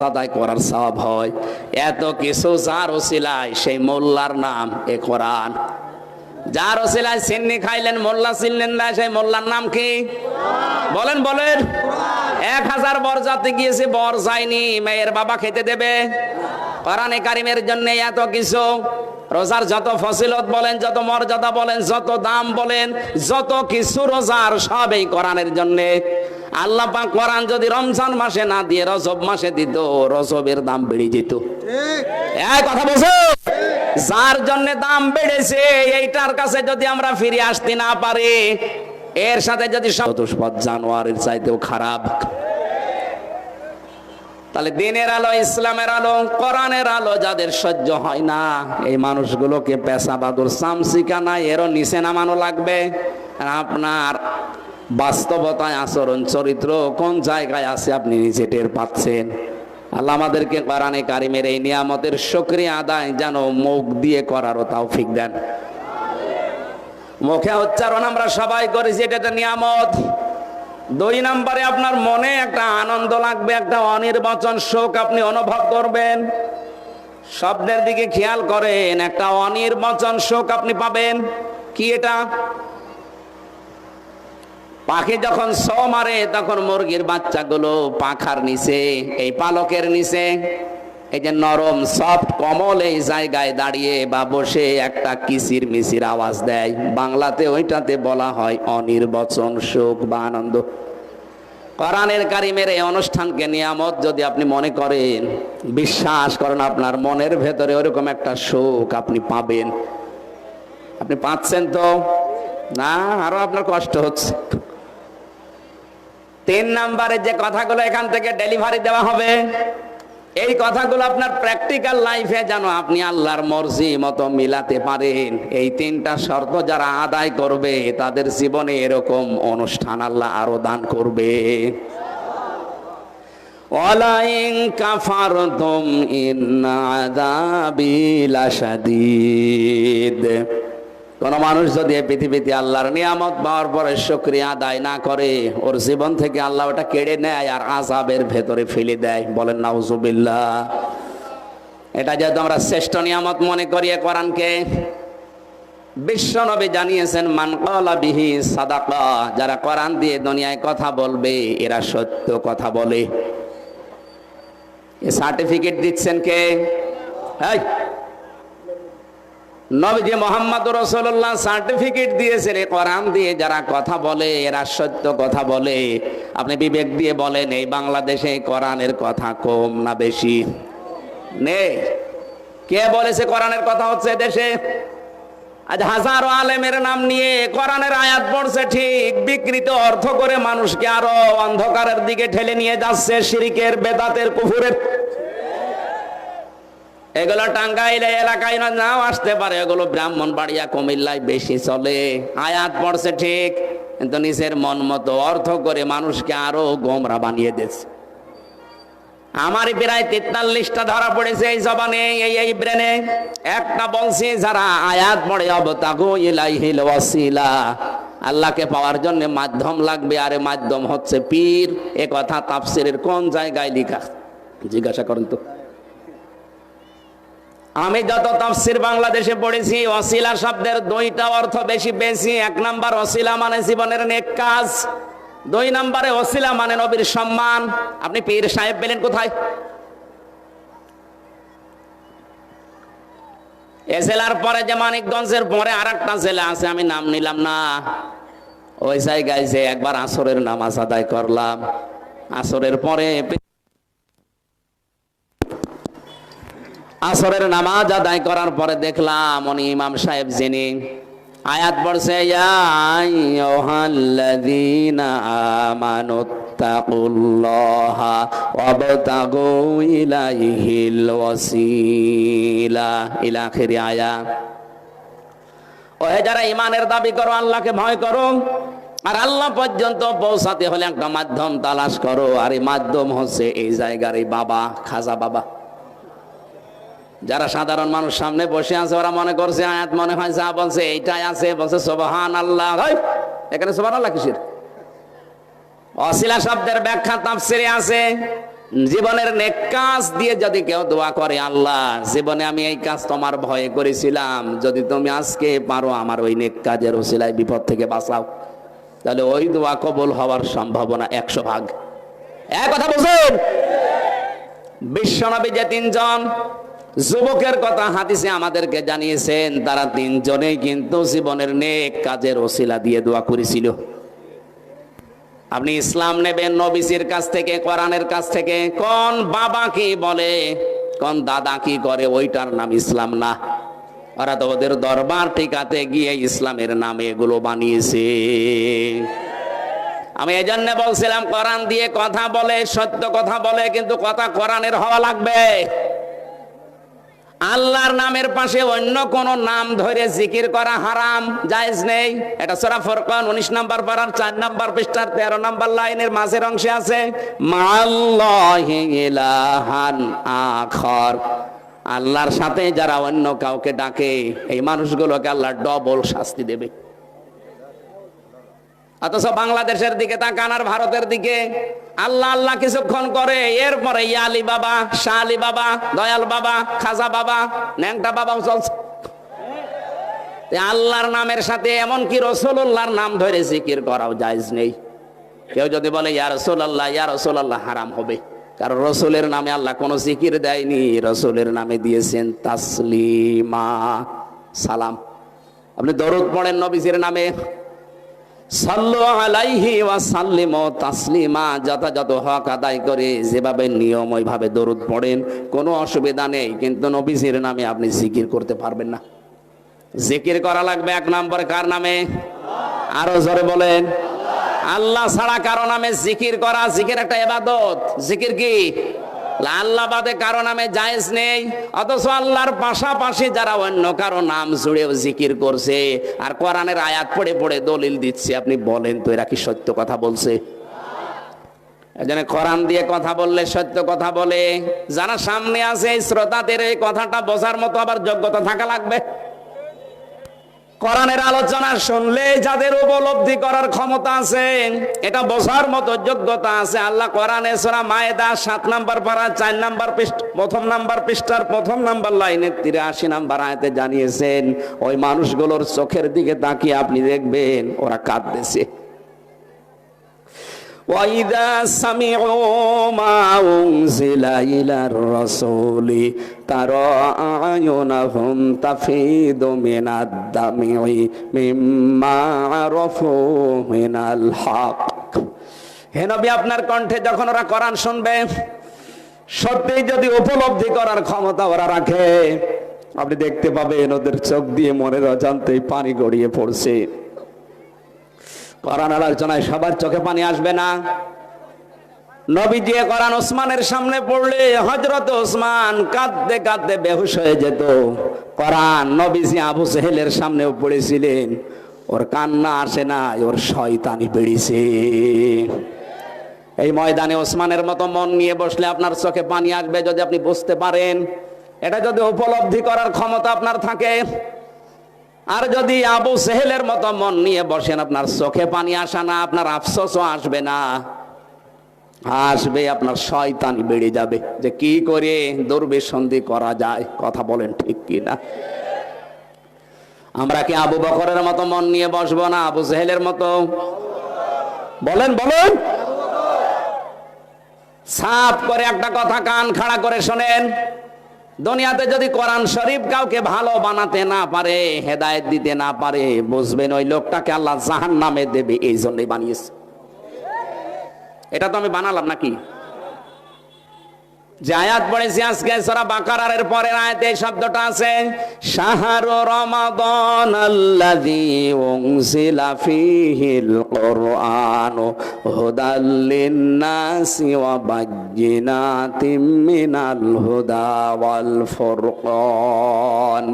আদায় করার সব হয়। এত কিছু যার ওসিলায়, সেই মোল্লার নাম এ কোরআন। যার ওসিলায় সিন্নি খাইলেন, মোল্লা চিনলেন না, সেই মোল্লার নাম কি? বলেন বলেন। এক হাজার বর যাতে গিয়েছে, বর যায়নি, মেয়ের বাবা খেতে দেবে। কোরআনে কারিমের জন্য এত কিছু। রোজার যত ফসিলত বলেন যত মর্যাদা বলেন যত দাম বলেন যত কিছু রোজার সব এই কোরআনের জন্যে। আল্লাহ পাক কোরআন যদি রমজান মাসে না দিয়ে রজব মাসে দিত রজবের দাম বেড়ে যেত। এই কথা বলছো? যার জন্য দাম বেড়েছে এইটার কাছে যদি আমরা ফিরে আসতে না পারি এর সাথে যদি চতুষ্পদ জানুয়ারির চাইতেও খারাপ। তাহলে দিনের আলো, ইসলামের আলো, কোরআনের আলো যাদের সহ্য হয় না, এই মানুষগুলোকে পেশা বাদুর, সামসিকা নাই, এরও নিচে নামানো লাগবে। আর আপনার বাস্তবতায় আচরণ, চরিত্র কোন জায়গায় আছে আপনি নিজে টের পাচ্ছেন? আল্লাহ আমাদেরকে কোরআনে কারিমের এই নিয়ামতের সক্রিয় আদায় যেন মুখ দিয়ে করারও তৌফিক দেন। মুখে উচ্চারণ আমরা সবাই করেছি, এটা নিয়ামত। দুই নম্বরে আপনার মনে একটা আনন্দ লাগবে, একটা অনির্বাচন শোক আপনি অনুভব করবেন। শব্দের দিকে খেয়াল করেন, একটা অনির্বাচন শোক আপনি পাবেন। কি এটা? পাখি যখন স মারে, তখন মুরগির বাচ্চাগুলো পাখার নিচে, এই পালকের নিচে এই যে নরম সফট কমল এই জায়গায় দাঁড়িয়ে বা বসে একটা কিসির মিসির আওয়াজ দেয়। বাংলাতে ওইটাতে বলা হয় অনির্বচন শোক বা আনন্দ। কোরআনের কারিমের এই অনুষ্ঠানকে নিয়ামত যদি আপনি মনে করেন, বিশ্বাস করেন আপনার মনের ভেতরে ওরকম একটা শোক আপনি পাবেন। আপনি পাচ্ছেন তো? না, আরও আপনার কষ্ট হচ্ছে। তিন নাম্বারে যে কথাগুলো এখান থেকে ডেলিভারি দেওয়া হবে এই কথাগুলো আপনার প্র্যাকটিক্যাল লাইফে যেন আপনি আল্লাহর মর্জি মতো মিলাতে পারেন। এই তিনটা শর্ত যারা আদায় করবে, তাদের জীবনে এরকম অনুষ্ঠান আল্লাহ আরও দান করবে। ইন্না আযাবি লাশাদীদ। কোন মানুষ যদি এই পৃথিবীতে আল্লাহর নিয়ামত পাওয়ার পরে শুকরিয়া আদায় না করে, ওর জীবন থেকে আল্লাহ ওটা কেড়ে নেয় আর আজাবের ভেতরে ফেলে দেয়। বলেন, নাউজুবিল্লাহ। এটা যেহেতু আমরা শ্রেষ্ঠ নিয়ামত মনে করি কোরআনকে, বিশ্ব নবী জানিয়েছেন, মান কলা বিহি সাদাকা। যারা কোরআন দিয়ে দুনিয়ায় কথা বলবে, এরা সত্য কথা বলে। এ সার্টিফিকেট দিচ্ছেন কে? এই নবীজি মোহাম্মদ রসুল্লাহ সার্টিফিকেট দিয়েছেন কোরআন দিয়ে যারা কথা বলে, এরা সত্য কথা বলে। আপনি বিবেক দিয়ে বলেন, এই বাংলাদেশে কোরআনের কথা কম না বেশি? নে। কে বলেছে কোরআনের কথা হচ্ছে দেশে? আজ হাজারো আলেমের নাম নিয়ে কোরআনের আয়াত পড়ছে, ঠিক বিকৃত অর্থ করে মানুষকে আরও অন্ধকারের দিকে ঠেলে নিয়ে যাচ্ছে, শিরিকের, বেদাতের, কুফুরের এগুলো টাঙ্গাইলে এলাকায় না, নাও আসতে পারে। এগুলো ব্রাহ্মণ বাড়িয়া কুমিল্লায় বেশি চলে। আয়াত পড়ছে ঠিক, কিন্তু নিজের মন মতো অর্থ করে মানুষকে আরও গোমরা বানিয়ে দিচ্ছে আমারই প্রায় তেতাল্লিশটা ধরা পড়েছে এই জবানে, এই এই ব্রেনে। একটা বলছি, যারা আয়াত পড়ে, অবতাগো ইলাইহিল ওয়াসিলা আল্লাহকে পাওয়ার জন্য মাধ্যম লাগবে, আরে মাধ্যম হচ্ছে পীর। এ কথা তাফসিরের কোন জায়গায় লেখা? জিজ্ঞাসা করেন তো। আমি যত তাফসির বাংলাদেশে পড়েছি অসিলা শব্দের দুইটা অর্থ বেশি বেশি এক নাম্বার অসিলা মানে জীবনের নেক কাজ। দুই নম্বরে অসিলা মানে নবীর সম্মান। আপনি পীর সাহেব পেলেন কোথায়? এ জেলার পরে যে মানিকগঞ্জের পরে আর একটা জেলা আছে, আমি নাম নিলাম না। ওই জায়গায় যে একবার আসরের নামাজ আদায় করলাম। আসরের পরে আসরের নামাজ আদায় করার পরে দেখলাম উনি ইমাম সাহেব যিনি। আয়াত পড়ছে, ইয়া আইয়ুহাল্লাযীনা আমানুত্তাকুল্লাহা ওয়াবতাগু ইলাইহিল ওয়াসিলা। ইলা আখিরি আয়াত ওহে, যারা ইমানের দাবি করো, আল্লাহকে ভয় করো, আর আল্লাহ পর্যন্ত পৌঁছাতে হলে একটা মাধ্যম তালাশ করো, আর এই মাধ্যম হচ্ছে এই জায়গার এই বাবা, খাজা বাবা। যারা সাধারণ মানুষ সামনে বসে আছে, ওরা মনে করছে, আয়াত মনে হয় যা বলছে, এইটাই আছে, বলছে সোবাহান আল্লাহ এখানে সোবাহান আল্লাহ কিসের? অশিলা শব্দের ব্যাখ্যা তাফসিরে আছে। জীবনের নেক কাজ দিয়ে যদি কেউ দোয়া করে আল্লাহ, জীবনে আমি এই কাজ তোমার ভয়ে করেছিলাম, যদি তুমি আজকে পারো আমার ওই নেক কাজের ওসিলায় বিপদ থেকে বাঁচাও, তাহলে ওই দোয়া কবুল হওয়ার সম্ভাবনা একশো ভাগ। এক কথা বুঝুন বিশ্বনবী যে তিনজন যুবকের কথা হাদিসে আমাদেরকে জানিয়েছেন, তারা তিনজনেই কিন্তু জীবনের নেক কাজের ওসিলা দিয়ে দোয়া করেছিল। আপনি ইসলাম নেবেন নবীজির কাছ থেকে, কোরআনের কাছ থেকে, কোন বাবা কি বলে, কোন দাদা কি করে, ওইটার নাম ইসলাম না। ওরা তো ওদের দরবার টিকাতে গিয়ে ইসলামের নামে এগুলো বানিয়েছে। আমি এই জন্য বলছিলাম, কোরআন দিয়ে কথা বলে, সত্য কথা বলে, কিন্তু কথা কোরআনের হওয়া লাগবে। আল্লাহর নামের পাশে অন্য কোন নাম ধরে জিকির করা হারাম, জায়েজ নেই। এটা সূরা ফুরকান 19 নাম্বার পারার 4 নাম্বার পৃষ্ঠার 13 নাম্বার লাইনের মাঝের অংশে আছে মাল্লাহি ইলাহান আখর। আল্লাহর সাথে যারা অন্য কাউকে ডাকে, এই মানুষগুলোকে আল্লাহ ডবল শাস্তি দেবে। অথচ বাংলাদেশের দিকে তাকান আর ভারতের দিকে। আল্লাহ আল্লাহ কিছুক্ষণ করে, এরপরে ইয়ালি বাবা শাহ আলী বাবা দয়াল বাবা, খাজা বাবা, ন্যাংটা বাবাও চলছে। আল্লাহর নামের সাথে এমন কি রসুল্লাহর নাম ধরে জিকির করাও জায়জ নেই। কেউ যদি বলে, ইয়া রসুল্লাহ ইয়া রসুল্লাহ হারাম হবে। কারণ রসুলের নামে আল্লাহ কোনো জিকির দেয়নি। রসুলের নামে দিয়েছেন তাসলিমা, সালাম। আপনি দরুদ পড়েন নবীজির নামে। আলাইহি ওয়া তাসলিমা, যথাযথ হক আদায় করে যেভাবে দরুদ পড়েন, কোনো অসুবিধা নেই, কিন্তু নামে আপনি জিকির করতে পারবেন না। জিকির করা লাগবে এক নম্বর কার নামে? বলেন। আল্লাহ ছাড়া কারও নামে জিকির করা, জিকির একটা এবাদত জিকির কি? আল্লাহ বাদে কারও নামে জায়েজ নেই, অথচ আল্লাহর পাশাপাশি যারা অন্য কারও নাম জুড়েও জিকির করছে, আর কোরআনের আয়াত পড়ে পড়ে দলিল দিচ্ছে, আপনি বলেন তো এরা কি সত্য কথা বলছে? এজন্য কোরআন দিয়ে কথা বললে সত্য কথা বলে, যারা সামনে আছে শ্রোতাদের এই কথাটা বোঝার মতো আবার যোগ্যতা থাকা লাগবে? কোরআনের আলোচনা শুনলে যাদের উপলব্ধি করার ক্ষমতা আছে, এটা বোঝার মতো যোগ্যতা আছে। আল্লাহ কোরআনে সূরা মায়েদা সাত নাম্বার পারা, চার নাম্বার পৃষ্ঠ, প্রথম নাম্বার পৃষ্ঠার প্রথম নাম্বার লাইনের তিরাশি নাম্বার আয়াতে জানিয়েছেন, ওই মানুষগুলোর চোখের দিকে তাকিয়ে আপনি দেখবেন, ওরা কাঁদতেছে। وإذا سمعوا ما أنزل إلى الرسول ترى أعينهم تفيض من الدمع مما عرفوا من الحق হে নবী আপনার কণ্ঠে যখন ওরা কোরআন শুনবে সত্যিই যদি উপলব্ধি করার ক্ষমতা ওরা রাখে আপনি দেখতে পাবেন ওদের চোখ দিয়ে মনের অজান্তেই পানি গড়িয়ে পড়ছে কোরআন আলোচনায় সবার চোখে পানি আসবে না। নবী দিয়ে কোরআন ওসমানের সামনে পড়লে হজরত ওসমান কাঁদতে কাঁদতে বেহুশ হয়ে যেত। কোরআন নবীজি আবু সেহেলের সামনেও পড়েছিলেন। ওর কান্না আসে না ওর শয়তানি বেড়েছে। এই ময়দানে ওসমানের মতো মন নিয়ে বসলে আপনার চোখে পানি আসবে যদি আপনি বুঝতে পারেন। এটা যদি উপলব্ধি করার ক্ষমতা আপনার থাকে আর যদি আবু সেহেলের মতো মন নিয়ে বসেন, আপনার চোখে পানি আসা না, আপনার আফসোসও আসবে না। আসবে, আপনার শয়তানি বেড়ে যাবে। যে কি করে দুর্বিসন্ধি করা যায়, কথা বলেন ঠিক কি না আমরা কি আবু বকরের মতো মন নিয়ে বসবো না, আবু সেহেলের মতো? বলেন বলেন। সাফ করে একটা কথা কান খাড়া করে শোনেন। দুনিয়াতে যদি কোরআন শরীফ কাউকে ভালো বানাতে না পারে, হেদায়েত দিতে না পারে, বুঝবেন ওই লোকটাকে আল্লাহ জাহান নামে দেবে এই জন্যই বানিয়েছে। এটা তো আমি বানালাম নাকি? যে আয়াত পড়েছি আজকে সরা বাকারার পরের আয়াতে এই শব্দটা আছে, শাহরু রমাদান আল্লাযী উনজিলা ফীহিল কুরআন হুদাল লিন-নাসি ওয়া বায়্যিনাতিম মিনাল হুদা ওয়াল ফুরকান।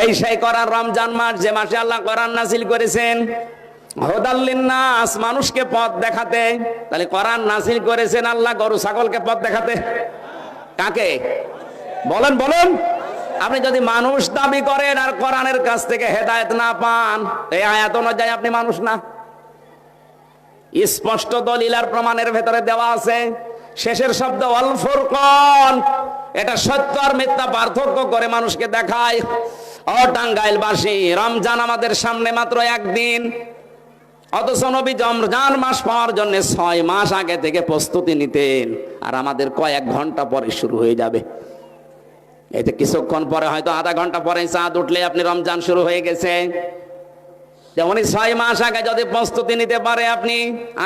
এই সেই করার রমজান মাস যে মাসে আল্লাহ কোরআন নাজিল করেছেন মানুষকে পথ দেখাতে। তাহলে কোরআন নাজিল করেছেন আল্লাহ, গরু, ছাগলকে পথ দেখাতে। কাকে? বলেন বলেন। আপনি যদি মানুষ দাবি করেন আর কোরআনের কাছ থেকে হেদায়েত না পান, এই আয়াত অনুযায়ী আপনি মানুষ না। স্পষ্ট দলিল আর প্রমাণের ভেতরে দেওয়া আছে। শেষের শব্দ অল এটা সত্য আর মিথ্যা পার্থক্য করে মানুষকে দেখায়। ও টাঙ্গাইলবাসী রমজান আমাদের সামনে মাত্র একদিন। অথচ নবী রমজান মাস পাওয়ার জন্য ছয় মাস আগে থেকে প্রস্তুতি নিতেন, আর আমাদের কয়েক ঘণ্টা পরে শুরু হয়ে যাবে। এতে কিছুক্ষণ পরে হয়তো আধা ঘণ্টা পরে চাঁদ উঠলে আপনি রমজান শুরু হয়ে গেছে। যেমন ছয় মাস আগে যদি প্রস্তুতি নিতে পারে, আপনি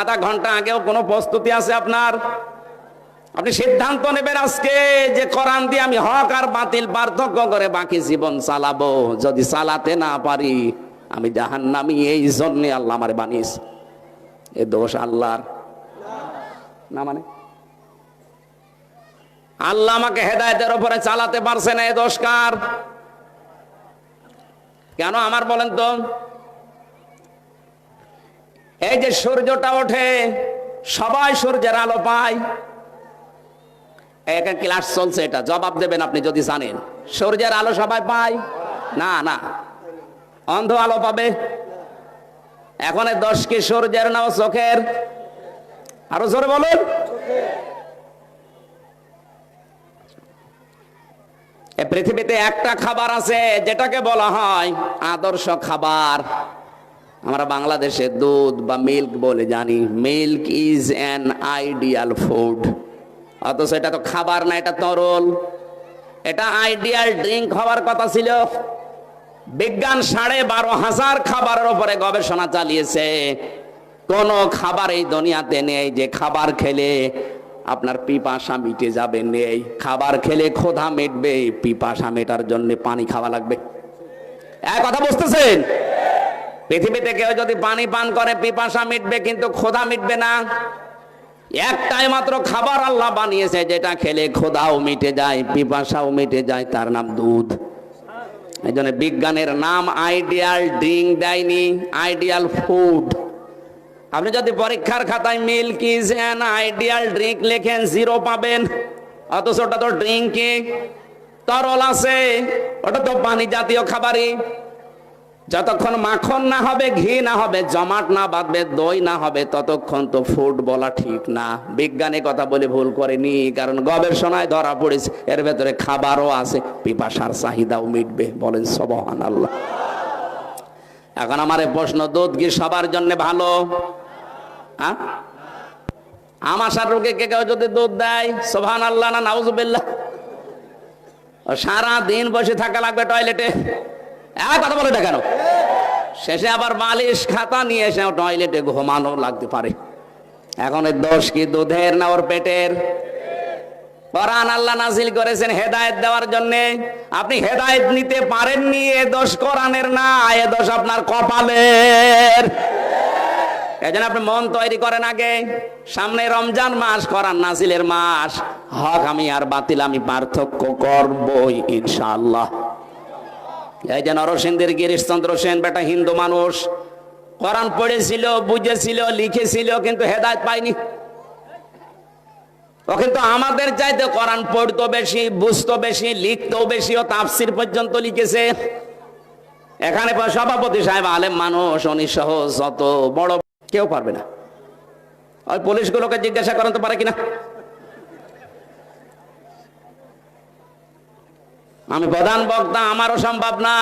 আধা ঘণ্টা আগেও কোনো প্রস্তুতি আছে আপনার? আপনি সিদ্ধান্ত নেবেন আজকে যে কোরআন দিয়ে আমি হক আর বাতিল পার্থক্য করে বাকি জীবন চালাবো। যদি চালাতে না পারি আমি জাহান্নামি, এই জন্যে আল্লাহ আমারে বানিয়েছে। এ দোষ আল্লাহর। না মানে? আল্লাহ আমাকে হেদায়তের উপরে চালাতে পারছে না, এ দোষ কার? কেন আমার বলেন তো? এই যে সূর্যটা ওঠে, সবাই সূর্যের আলো পায়। একটা ক্লাস চলছে এটা, জবাব দেবেন আপনি যদি জানেন। সূর্যের আলো সবাই পায়? না না। অন্ধ আলো পাবে। এখন দশ কি সূর্যের নাও চোখের, আরও জোরে বলুন। পৃথিবীতে একটা খাবার আছে, যেটাকে বলা হয় আদর্শ খাবার। আমরা বাংলাদেশে দুধ বা মিল্ক বলে জানি। Milk is an ideal food. অথচ এটা তো খাবার না, এটা তরল। এটা আইডিয়াল ড্রিঙ্ক হওয়ার কথা ছিল। বিজ্ঞান সাড়ে বারো হাজার খাবারের উপরে গবেষণা চালিয়েছে। কোন খাবার এই দুনিয়াতে নেই যে খাবার খেলে আপনার পিপাসা মিটে যাবে, নেই। খাবার খেলে ক্ষোধা মিটবে, পিপাসা মেটার জন্য পানি খাওয়া লাগবে। এক কথা বুঝতেছেন? পৃথিবীতে কেউ যদি পানি পান করে, পিপাসা মিটবে, কিন্তু ক্ষোধা মিটবে না। একটাই মাত্র খাবার আল্লাহ বানিয়েছে, যেটা খেলে ক্ষোধাও মিটে যায়, পিপাসাও মিটে যায়, তার নাম দুধ। এই বিজ্ঞানের নাম আইডিয়াল ড্রিঙ্ক দেয়নি, আইডিয়াল ফুড। আপনি যদি পরীক্ষার খাতায় মিল্ক ইজ আইডিয়াল ড্রিঙ্ক লেখেন, জিরো পাবেন। অথচ ওটা তো ড্রিঙ্কে তরল আছে, ওটা তো পানি জাতীয় খাবারই। যতক্ষণ মাখন না হবে, ঘি না হবে, জমাট না বাঁধবে, দই না হবে, ততক্ষণ তো ফুড বলা ঠিক না। বিজ্ঞানী কথা বলে ভুল করেনি, কারণ গবেষণায় ধরা পড়েছে, এর ভেতরে খাবারও আছে, পিপাসার চাহিদাও মিটবে, বলেন সবহান আল্লাহ এখন আমার প্রশ্ন, দুধ কি সবার জন্য ভালো? হ্যাঁ? আমাশার রোগীকে কেউ যদি দুধ দেয় সোভান আল্লাহ না নাউজুবিল্লাহ? সারা দিন বসে থাকা লাগবে টয়লেটে। কথা বলে না কেন? শেষে আবার খাতা নিয়ে এসে টয়লেটে ঘুমানো লাগতে পারে। এখন দোষ কি দুধের না ওর পেটের? আল্লাহ নাজিল করেছেন দেওয়ার জন্য। আপনি হেদায়েত নিতে পারেননি, এ দোষ কোরআনের না, এ দোষ আপনার কপালের। এই জন্য আপনি মন তৈরি করেন আগে, সামনে রমজান মাস করান নাজিলের মাস। হক আমি আর বাতিল, আমি পার্থক্য করবই, ইনশাআল্লাহ। এই যে নরসেনদের গিরিশচন্দ্র সেন বেটা হিন্দু মানুষ। কোরআন পড়েছিল, বুঝেছিল, লিখেছিল, কিন্তু হেদায়ত পায়নি। ও কিন্তু আমাদের চাইতে কোরআন পড়তো বেশি, বুঝতো বেশি লিখতো বেশি, ও তাফসির পর্যন্ত লিখেছে। এখানে সভাপতি সাহেব আলেম মানুষ, উনি সহ যত বড় কেউ পারবে না। ওই পুলিশগুলোকে জিজ্ঞাসা করাতে পারে কিনা? আমি প্রধান বক্তা, আমারও সম্ভব না।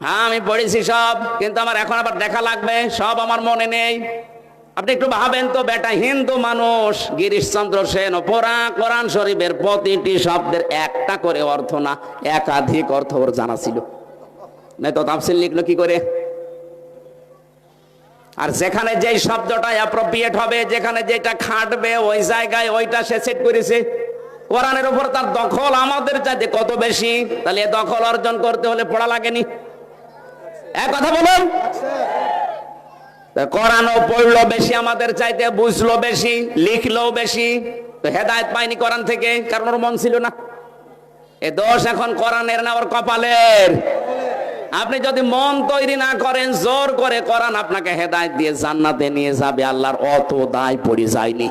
হ্যাঁ আমি পড়েছি সব, কিন্তু আমার এখন আবার দেখা লাগবে, সব আমার মনে নেই। আপনি একটু ভাবেন তো, বেটা হিন্দু মানুষ, গিরিশচন্দ্র সেন পোড়া কোরআন শরীফের প্রতিটি শব্দের একটা করে অর্থ না, একাধিক অর্থ ওর জানা ছিল। না তো তাফসিল লিখলো কি করে? আর যেখানে যেই শব্দটা অ্যাপ্রোপ্রিয়েট হবে, যেখানে যেটা খাটবে, ওই জায়গায় ওইটা সে সেট করেছে। কোরআনের উপর তার দখল আমাদের চাইতে কত বেশি? তাহলে দখল অর্জন করতে হলে পড়া লাগেনি। এক কথা বলুন। কোরআনও পড়ল বেশি আমাদের চাইতে, বুঝলো বেশি, লিখলো বেশি। তো হেদায়ত পায়নি কোরআন থেকে, কারণ ওর মন ছিল না। এ দোষ এখন কোরআনের না, ওর কপালের। আপনি যদি মন তৈরি না করেন, জোর করে কোরআন আপনাকে হেদায়ত দিয়ে জান্নাতে নিয়ে যাবে, আল্লাহর অত দায় পড়ে যায়নি।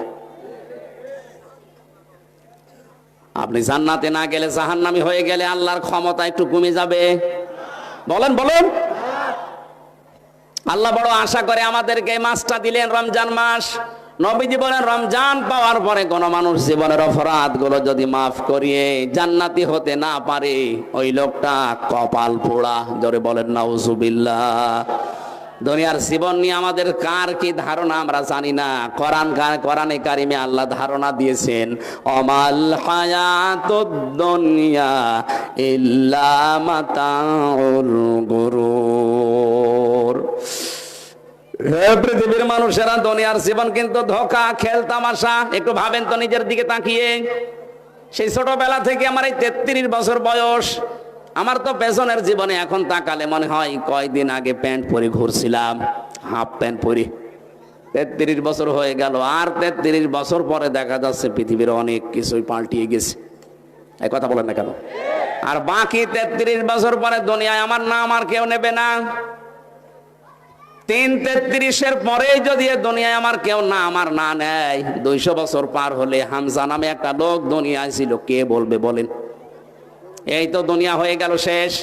আপনি জান্নাতে না গেলে জাহান্নামি হয়ে গেলে আল্লাহর ক্ষমতা একটু কমে যাবে। বলেন, বলুন। আল্লাহ বড় আশা করে আমাদেরকে মাসটা দিলেন রমজান মাস। নবীজি বলেন, রমজান পাওয়ার পরে কোন মানুষ জীবনের অপরাধগুলো যদি মাফ করিয়ে জান্নাতি হতে না পারে, ওই লোকটা কপাল পোড়া। জোরে বলেন, নাউজুবিল্লাহ। দুনিয়ার জীবন নিয়ে আমাদের কার কি ধারণা আমরা জানি না। কোরআন কার- কোরআনে কারিমে আল্লাহ ধারণা দিয়েছেন, অমাল হায়াতুদ দুনিয়া ইল্লা মাতাউল গুরুর। পৃথিবীর মানুষেরা, দুনিয়ার জীবন কিন্তু ধোকা, খেল, তামাশা, একটু ভাবেন তো নিজের দিকে তাকিয়ে। সেই ছোটবেলা থেকে আমার এই তেত্রিশ বছর বয়স আমার তো পেছনের জীবনে এখন তাকালে মনে হয় কয়দিন আগে প্যান্ট পরে ঘুরছিলাম, হাফ প্যান্ট পরে। তেত্রিশ বছর হয়ে গেল, আর তেত্রিশ বছর পরে দেখা যাচ্ছে পৃথিবীর অনেক কিছুই পাল্টিয়ে গেছে। এই কথা বলেন না কেন? আর বাকি তেত্রিশ বছর পরে দুনিয়ায় আমার নাম আর কেউ নেবে না। তিন তেত্রিশের পরে যদি দুনিয়ায় আমার কেউ না, আমার না নেয়, দুইশো বছর পার হলে হামজা নামে একটা লোক দুনিয়ায় ছিল, কে বলবে বলেন? এই তো দুনিয়া হয়ে গেল শেষ।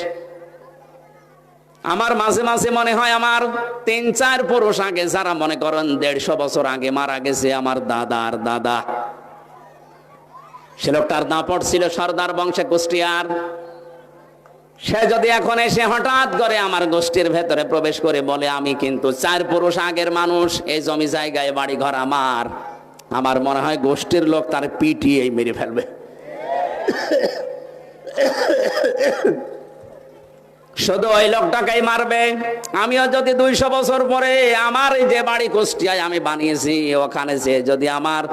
আমার মাঝে মাঝে মনে হয় আমার তিন, চার পুরুষ আগে, যারা মনে করেন দেড়শো বছর আগে মারা গেছে আমার দাদার দাদা। সে লোকটার দাপট ছিল সর্দার বংশে কুষ্টিয়ার। সে যদি এখন এসে হঠাৎ করে আমার গোষ্ঠীর ভেতরে প্রবেশ করে বলে, আমি কিন্তু চার পুরুষ আগের মানুষ, এই জমি জায়গায় বাড়ি ঘর আমার। আমার মনে হয় গোষ্ঠীর লোক তার পিটিয়ে মেরে ফেলবে। শুধু ওই লোকটাকেই মারবে। আমিও যদি দুইশো বছর পরে আমার যে বাড়ি কুষ্টিয়ায় আমি বানিয়েছি, ওখানে যে যদি আমার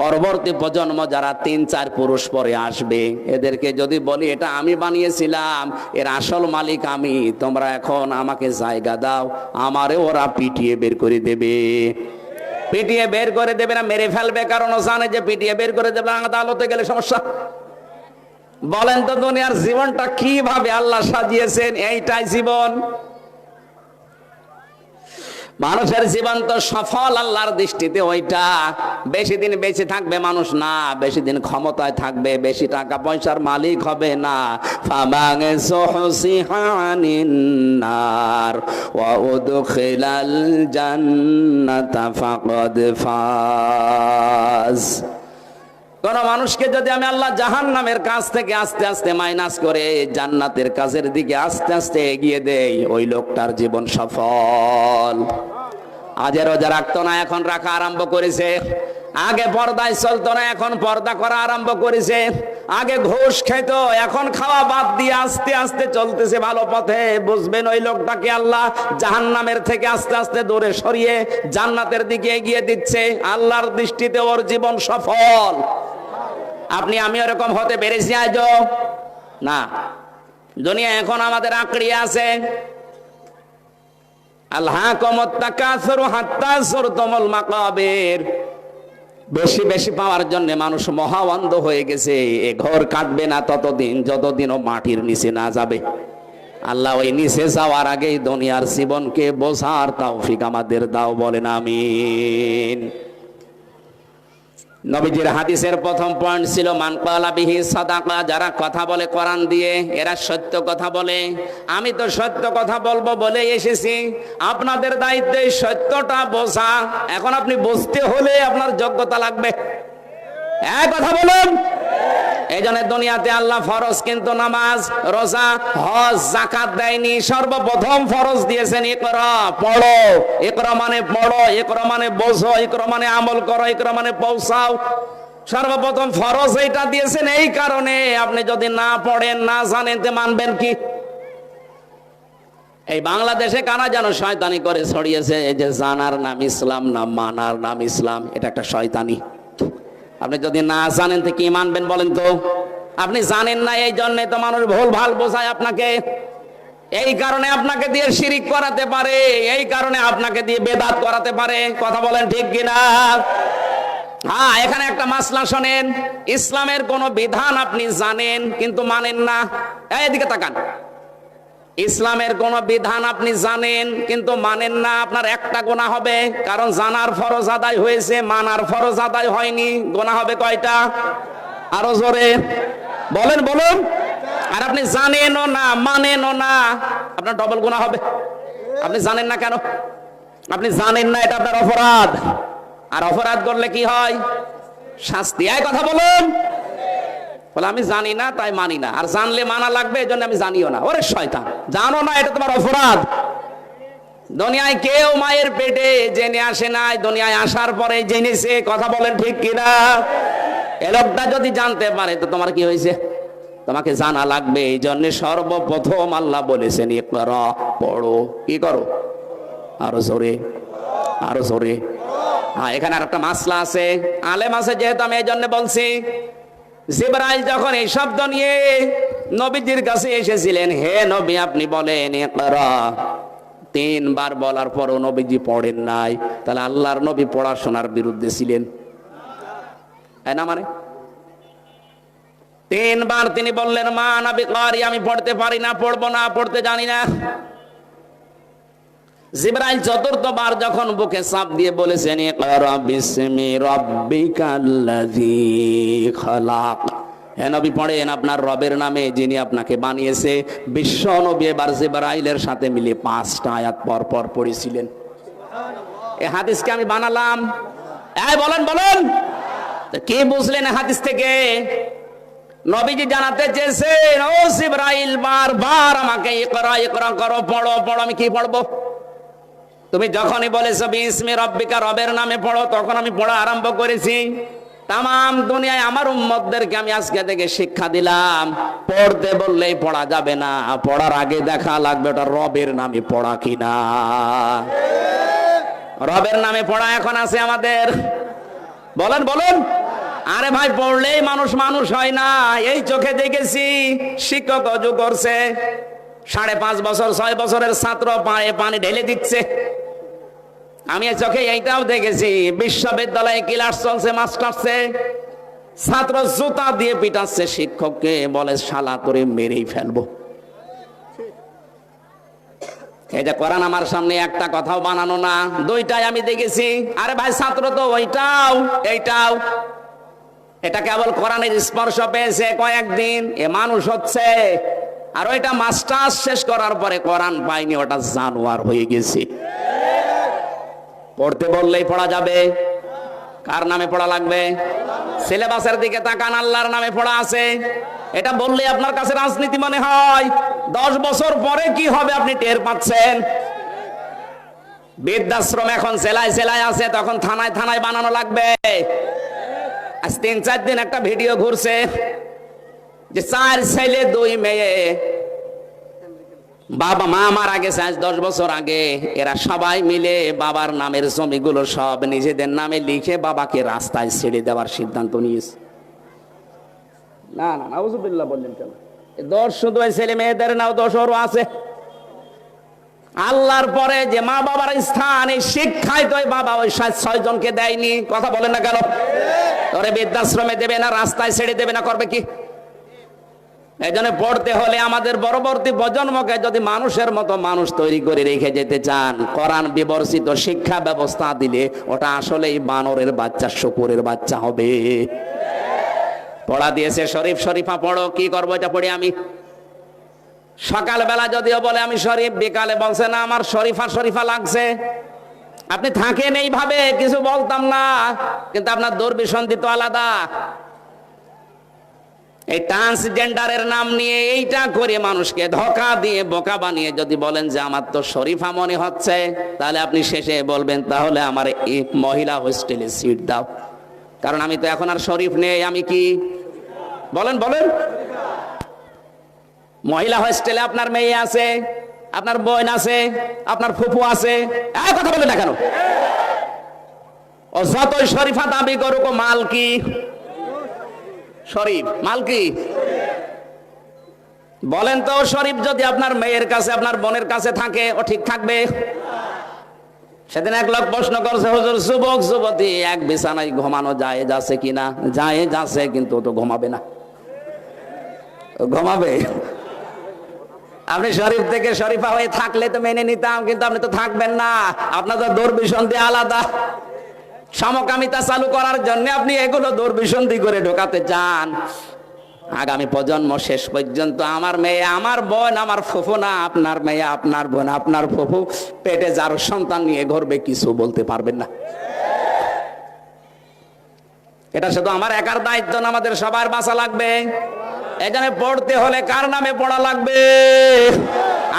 পরবর্তী প্রজন্ম যারা তিন, চার পুরুষ পরে আসবে, এদেরকে যদি বলি, এটা আমি বানিয়েছিলাম, এর আসল মালিক আমি, তোমরা এখন আমাকে জায়গা দাও, আমারে ওরা পিটিয়ে বের করে দেবে। পিটিয়ে বের করে দেবে না, মেরে ফেলবে, কারণ ও জানে যে পিটিয়ে বের করে দেবে আদালতে গেলে সমস্যা। বলেন তো দুনিয়ার জীবনটা কীভাবে আল্লাহ সাজিয়েছেন? এইটাই জীবন। মানুষের জীবন তো সফল আল্লাহর দৃষ্টিতে ওইটা। বেশি দিন বেঁচে থাকবে মানুষ না, বেশি দিন ক্ষমতায় থাকবে, বেশি টাকা পয়সার মালিক হবে না। ফামাগে সহসিহানিন নার ওয়া উদখিলাল জান্নাতা ফাকাদ ফাজ। কোন মানুষকে যদি আমি আল্লাহ জাহান নামের কাছ থেকে আস্তে আস্তে মাইনাস করে জান্নাতের কাজের দিকে আস্তে আস্তে এগিয়ে দেই, ওই লোকটার জীবন সফল। আজের রোজা রাখতো না, এখন রাখা আরম্ভ করেছে। আগে পর্দায় চলতো না, এখন পর্দা করা আরম্ভ করেছে। আগে ঘুষ খেত, এখন খাওয়া বাদ দিয়ে আস্তে আস্তে চলতেছে ভালো পথে। বুঝবেন ওই লোকটাকে আল্লাহ জাহান্নামের থেকে আস্তে আস্তে দূরে সরিয়ে জান্নাতের দিকে এগিয়ে দিচ্ছে। আল্লাহর দৃষ্টিতে ওর জীবন সফল। আপনি, আমি ওরকম হতে পেরেছি আজ না। দুনিয়া এখন আমাদের আঁকড়ি আছে। বেশি বেশি পাওয়ার জন্য মানুষ মহা অন্ধ হয়ে গেছে। এ ঘর কাটবে না ততদিন যতদিন ও মাটির নিচে না যাবে। আল্লাহ ওই নিচে যাওয়ার আগেই দুনিয়ার জীবনকে বোঝার তৌফিক আমাদের দাও, বলেন আমিন। নবীজির হাদিসের প্রথম পয়েন্ট ছিল মানকালা বিহি সাদাকা যারা কথা বলে কোরআন দিয়ে, এরা সত্য কথা বলে। আমি তো সত্য কথা বলব বলে এসেছি। আপনাদের দায়িত্বে সত্যটা বোঝা। এখন আপনি বুঝতে হলে আপনার যোগ্যতা লাগবে। এক কথা বলুন। এই দুনিয়াতে আল্লাহ ফরজ, কিন্তু নামাজ, রোজা, হজ জাকাত দেয়নি। সর্বপ্রথম ফরজ দিয়েছেন, ইকরা, পড়ো। ইকরা মানে পড়ো, ইকরা মানে বোঝো, ইকরা মানে আমল করো, ইকরা মানে পৌঁছাও। সর্বপ্রথম ফরজ এইটা দিয়েছেন এই কারণে। আপনি যদি না পড়েন, না জানেন মানবেন কি? এই বাংলাদেশে কারা যেন শয়তানি করে ছড়িয়েছে? এই যে জানার নাম ইসলাম, না মানার নাম ইসলাম, এটা একটা শয়তানি। আপনি যদি না জানেন তো কি মানবেন বলেন তো? আপনি জানেন না, এই জন্য তো মানুষ ভুল ভালো বোঝায় আপনাকে। এই কারণে আপনাকে দিয়ে শিরিক করাতে পারে, এই কারণে আপনাকে দিয়ে বেদাত করাতে পারে। কথা বলেন ঠিক কিনা? হ্যাঁ এখানে একটা মাসলা শোনেন। ইসলামের কোন বিধান আপনি জানেন, কিন্তু মানেন না। এই এদিকে তাকান। ইসলামের কোন বিধান আপনি জানেন, কিন্তু মানেন না, আপনার একটা গোনা হবে। কারণ জানার ফরজ আদায় হয়েছে, মানার ফরজ আদায় হয়নি। গোনা হবে কয়টা? আরও জোরে। বলেন, বলুন। আর আপনি জানেনও না, মানেনও না, আপনার ডবল গোনা হবে। আপনি জানেন না কেন? আপনি জানেন না, এটা আপনার অপরাধ। আর অপরাধ করলে কি হয়? শাস্তি। এই কথা বলুন। বলে, আমি জানি না, তাই মানি না। আর জানলে মানা লাগবে এই জন্য আমি জানিও না। ওরে শয়তান, জানো না, এটা তোমার অপরাধ। দুনিয়ায় কেউ মায়ের পেটে জেনে আসে নাই, দুনিয়ায় আসার পরে জেনেছে, কথা বলেন ঠিক কিনা? এ লোকটা যদি জানতে পারে, তো তোমার কি হয়েছে? তোমাকে জানা লাগবে এই জন্য সর্বপ্রথম আল্লাহ বলেছেন পড়ো। কি করো? আরও জোরে আরও জোরে। হ্যাঁ এখানে আর একটা মাসলা আছে। আলেম আছে যেহেতু, আমি এই জন্য বলছি। জিবরাইল যখন এই শব্দ নিয়ে নবীজির কাছে এসেছিলেন, হে নবী, আপনি বলেন তিনবার বলার পরও নবীজি পড়েন নাই। তাহলে আল্লাহর নবী পড়াশোনার বিরুদ্ধে ছিলেন। না মানে? তিনবার তিনি বললেন, মা নবী আমি পড়তে পারি না, পড়ব না, পড়তে জানি না। জিব্রাইল চতুর্থবার যখন বুকে চাপ দিয়ে বলেছেন আপনার রবের নামে যিনি আপনাকে বানিয়েছে। বিশ্ব নবী এবার জিব্রাইলের সাথে মিলে পাঁচটা আয়াত পর পর পড়েছিলেন। এই হাদিসকে আমি বানালাম? এই বলেন বলেন। কি বুঝলেন হাদিস থেকে? নবীজি জানাতে চেয়েছেন, ও জিব্রাইল, বারবার আমাকে করো, পড়ো পড়ো, আমি কি পড়ব? তুমি যখনই বলেছ, বিস্মি রব্বিকা রবের নামে পড়ো তখন আমি পড়া আরম্ভ করেছি। তাম দুনিয়ায় আমার উম্মতদেরকে আমি আজকে থেকে শিক্ষা দিলাম। পড়তে বললেই পড়া যাবে না। পড়ার আগে দেখা লাগবে ওটা রবের নামে পড়া কিনা। রবের নামে পড়া এখন আছে আমাদের। বলেন, বলুন। আরে ভাই, পড়লেই মানুষ মানুষ হয় না। এই চোখে দেখেছি, শিক্ষক অজু করছে। সাড়ে পাঁচ বছর, ছয় বছরের ছাত্র পায়ে পানি ঢেলে দিচ্ছে। আমি চোখে এইটাও দেখেছি, বিশ্ববিদ্যালয়ে ক্লাস চলছে মাস্টারসে ছাত্র জুতা দিয়ে পিটাচ্ছে শিক্ষককে, বলে, শালা, তোরে মেরেই ফেলব। এই যে কোরআন আমার সামনে একটা কথাও বানানো না, দুইটাই আমি দেখেছি। আরে ভাই, ছাত্র তো ওইটাও, এইটাও। এটা কেবল কোরআনের স্পর্শ পেয়েছে কয়েকদিন, এ মানুষ হচ্ছে। আর ওইটা মাস্টার্স শেষ করার পরে কোরআন পাইনি, ওটা জানোয়ার হয়ে গেছে। পড়তে বললেই পড়া যাবে। কার নামে পড়া লাগবে? সিলেবাসের দিকে তাকান, আল্লাহর নামে পড়া আছে। এটা বললে আপনার কাছে রাজনীতি মনে হয়। দশ বছর পরে কি হবে আপনি টের পাচ্ছেন? বৃদ্ধাশ্রম এখন জেলায় জেলায় আছে, তখন থানায় থানায় বানানো লাগবে। আজ তিন চার দিন একটা ভিডিও ঘুরছে যে চার ছেলে, দুই মেয়ে। বাবা মা মারা গেছে আজ দশ বছর আগে। এরা সবাই মিলে বাবার নামের জমিগুলো সব নিজেদের নামে লিখে বাবাকে রাস্তায় ছেড়ে দেওয়ার সিদ্ধান্ত নিয়েছে। না না নাউজুবিল্লাহ বললেন কেন? দোষ শুধু ছেলে মেয়েদের নাও দোষ ওরও আছে। আল্লাহর পরে যে মা বাবার স্থান, এই শিক্ষায় তো বাবা ওই ছয় জনকে দেয়নি। কথা বলেন না কেন? তোরে বৃদ্ধাশ্রমে দেবে না, রাস্তায় ছেড়ে দেবে না, করবে কি? এই জন্য পড়তে হলে আমাদের পরবর্তী প্রজন্মকে যদি মানুষের মতো মানুষ তৈরি করে রেখে যেতে চান, কোরআন বিবর্ষিত শিক্ষা ব্যবস্থা দিলে ওটা আসলেই বানরের বাচ্চা, শুকুরের বাচ্চা হবে। পড়া দিয়েছে শরীফ, শরীফা পড়ো, কি করব এটা পড়ে আমি? সকালবেলা যদিও বলে আমি শরীফ, বিকালে বলছে, না, আমার শরীফা শরীফা লাগছে। আপনি থাকেন এইভাবে, কিছু বলতাম না, কিন্তু আপনার দুর্বিসন্ধি তো আলাদা। এই ট্রান্সজেন্ডারের নাম নিয়ে এইটা করে মানুষকে ধোকা দিয়ে, বোকা বানিয়ে যদি বলেন যে আমার তো শরীফা মনে হচ্ছে, তাহলে আপনি শেষে বলবেন, তাহলে আমার এই মহিলা হোস্টেলে সিট দাও। কারণ আমি তো এখন আর শরীফ নেই, আমি কি? বলেন বলেন। মহিলা হোস্টেলে আপনার মেয়ে আছে, আপনার বোন আছে, আপনার ফুফু আছে কথা বলে না কেন? ও যতই শরীফা দাবি করুক মাল কি? শরীফ। মাল কি? বলেন তো, শরীফ যদি আপনার মেয়ের কাছে, আপনার বোনের কাছে থাকে, ও ঠিক থাকবে? সেদিন এক লোক প্রশ্ন করছে, হুজুর, যুবক, যুবতী, এক বিছানায় ঘুমানো যায়, যাচ্ছে কিনা যায়, যাচ্ছে, কিন্তু তো ঘুমাবে না। ঘুমাবে? আপনি শরীফ থেকে শরীফা হয়ে থাকলে তো মেনে নিতাম, কিন্তু আপনি তো থাকবেন না। আপনার তো দুর্বিসন্ধি আলাদা। সমকামিতা চালু করার জন্য আপনি এগুলো দুর্বিসন্ধি করে ঢোকাতে চান। আগামী প্রজন্ম শেষ পর্যন্ত আমার মেয়ে, আমার বোন, আমার ফুফু না, আপনার মেয়ে, আপনার বোন, আপনার ফুফু পেটে যার সন্তান নিয়ে ঘরবে, কিছু বলতে পারবেন না। এটা শুধু আমার একার দায়িত্ব না, আমাদের সবার বাঁচা লাগবে। এখানে পড়তে হলে কার নামে পড়া লাগবে?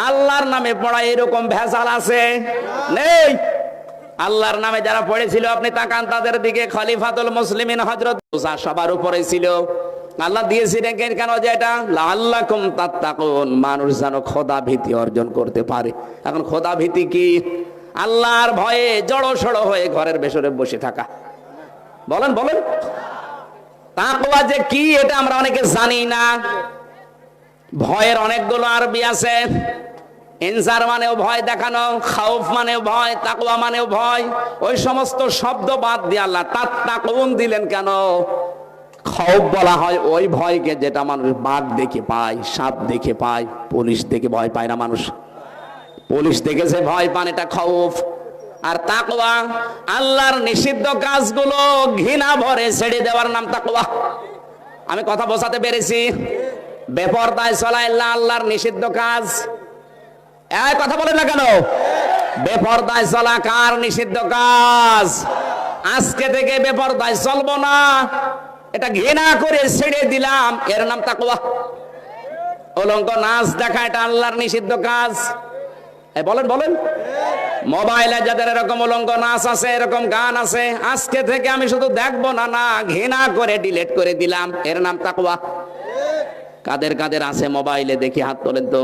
আল্লাহর নামে পড়া এরকম ভেজাল আছে? নেই। আল্লাহর নামে যারা পড়েছিল, আপনি তাকান তাদের দিকে, খলিফাতুল মুসলিমিন হজরত সবার উপরে ছিল। আল্লাহ দিয়েছিলেন কেন যে এটা? আল্লাহ কুম তাত্তাকুন, মানুষ যেন খোদা ভীতি অর্জন করতে পারে। এখন খোদা ভীতি কি? আল্লাহর ভয়ে জড়ো সড়ো হয়ে ঘরের ভেতরে বসে থাকা। বলেন বলেন। তাকওয়া যে কি, এটা আমরা অনেকে জানি না। ভয়ের অনেকগুলো আরবি আছে। ইনসার মানেও ভয় দেখানো, খাউফ মানেও ভয়, তাকওয়া মানেও ভয়, ওই সমস্ত শব্দ বাদ দিয়ে আল্লাহ তার তাকুন দিলেন কেন? খাউফ বলা হয় ওই ভয়কে যেটা মানুষ বাঘ দেখে পায়, সাপ দেখে পায়, পুলিশ দেখে ভয় পায় না মানুষ? পুলিশ দেখে দেখেছে ভয় পান, এটা খাউফ। আর তাকওয়া, আল্লাহর নিষিদ্ধ কাজগুলো ঘৃণা ভরে ছেড়ে দেওয়ার নাম তাকওয়া। আমি কথা বোঝাতে পেরেছি? বেপরদায় চলায় আল্লাহর নিষিদ্ধ কাজ। এই কথা বলেন না কেন? বেপরদায় চলা কার নিষিদ্ধ কাজ? আজকে থেকে বেপরদায় চলবো না। এটা ঘৃণা করে ছেড়ে দিলাম। এর নাম তাকওয়া। অলঙ্ক নাচ দেখা, এটা আল্লাহর নিষিদ্ধ কাজ। বলেন বলেন। মোবাইলে যাদের এরকম উলঙ্গ নাচ আছে, এরকম গান আছে, আজকে থেকে আমি শুধু দেখব না না, ঘৃণা করে ডিলেট করে দিলাম। এর নাম তাকওয়া। কাদের কাদের আছে মোবাইলে দেখি, হাত তোলেন তো।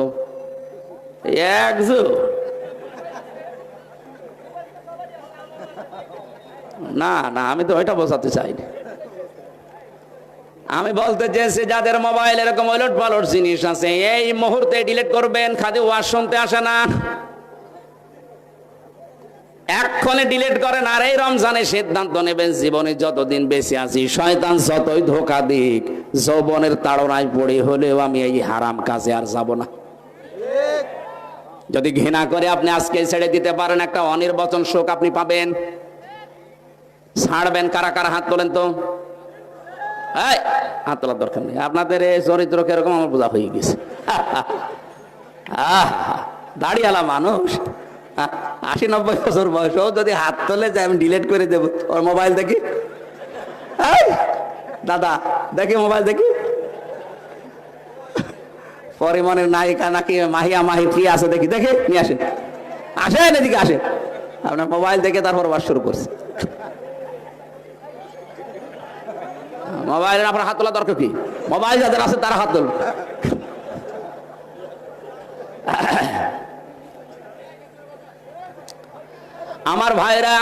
একজো না না, আমি তো ওইটা বোঝাতে চাইনি। আমি বলতে চেয়েছি যাদের মোবাইল এরকম ওলট পালট জিনিস আছে, এই মুহূর্তে ডিলিট করবেন, খাদি ওয়াজ শুনতে আসে না। এক্ষণে ডিলিট করেন আর এই রমজানে সিদ্ধান্ত নেবেন, জীবনে যতদিন বেঁচে আছি, শয়তান যতই ধোকা দিক, যৌবনের তাড়নায় পড়ে হলেও আমি এই হারাম কাজে আর যাব না। যদি ঘৃণা করে আপনি আজকে ছেড়ে দিতে পারেন, একটা অনির্বাচন শোক আপনি পাবেন। ছাড়বেন, কারা কারা হাত তোলেন তো? হাত তোলার দরকার নেই। আপনাদের এই চরিত্র কীরকম আমার বোঝা হয়ে গেছে। আহ দাড়িওয়ালা মানুষ। আশি নব্বই বছর বয়স যদি হাত তোলে যে আমি ডিলিট করে দেবো। ওর মোবাইল দেখি। দাদা, দেখি মোবাইল দেখি। পরিমণের নায়িকা নাকি মাহিয়া মাহি কি আছে দেখি, দেখে, নিয়ে আসেন। আসেন এদিকে, আসেন। আপনার মোবাইল দেখে তারপর বাস শুরু করছে। মোবাইলের আপনার হাত তোলা দরকার কি? মোবাইল যাদের আছে তারা হাত তোল আমার ভাইরা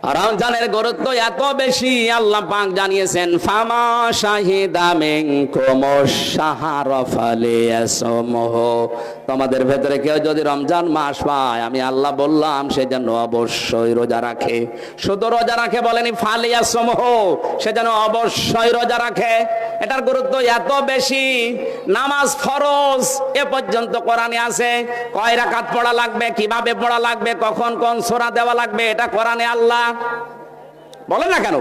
রমজানের গুরুত্ব এত বেশি আল্লাহ পাক জানিয়েছেন, ফামা শাহিদা মিনকুম শাহর ফালিয়াসমহ। তোমাদের ভেতরে কেউ যদি রমজান মাস পায়, আমি আল্লাহ বললাম, সে যেন অবশ্যই রোজা রাখে। শুধু রোজা রাখে বলেনি, ফালিয়াসমহ। সে যেন অবশ্যই রোজা রাখে। এটার গুরুত্ব এত বেশি। নামাজ ফরজ, এ পর্যন্ত কোরআনে আছে। কয় রাকাত পড়া লাগবে, কীভাবে পড়া লাগবে, কখন কোন সোরা দেওয়া লাগবে, এটা কোরআনে আল্লাহ। বলে না কেন?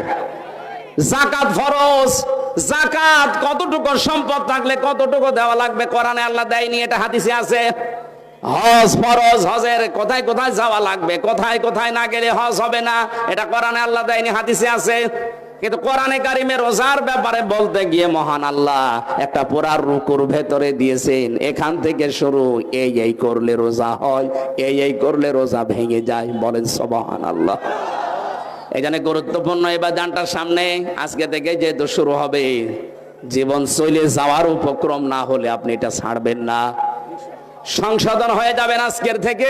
জাকাত ফরজ, জাকাত কতটুকু সম্পদ থাকলে কতটুকু দেওয়া লাগবে, কোরআনে আল্লাহ দেয়নি, এটা হাদিসে আছে। হজ ফরজ, হজের কোথায় কোথায় যাওয়া লাগবে, কোথায় কোথায় না গেলে হজ হবে না, এটা কোরআনে আল্লাহ দেয়নি, হাদিসে আছে। কিন্তু কোরআনে কারিমে রোজার ব্যাপারে বলতে গিয়ে মহান আল্লাহ একটা পুরার রুকুর ভেতরে দিয়েছেন, এখান থেকে শুরু, এই এই করলে রোজা হয়, এই এই করলে রোজা ভেঙে যায় বলেন সবহান আল্লাহ জন্য গুরুত্বপূর্ণ এবার দানটার সামনে আজকে থেকে যেহেতু শুরু হবে, জীবন চলে যাওয়ার উপক্রম না হলে আপনি এটা ছাড়বেন না। সংশোধন হয়ে যাবেন আজকের থেকে।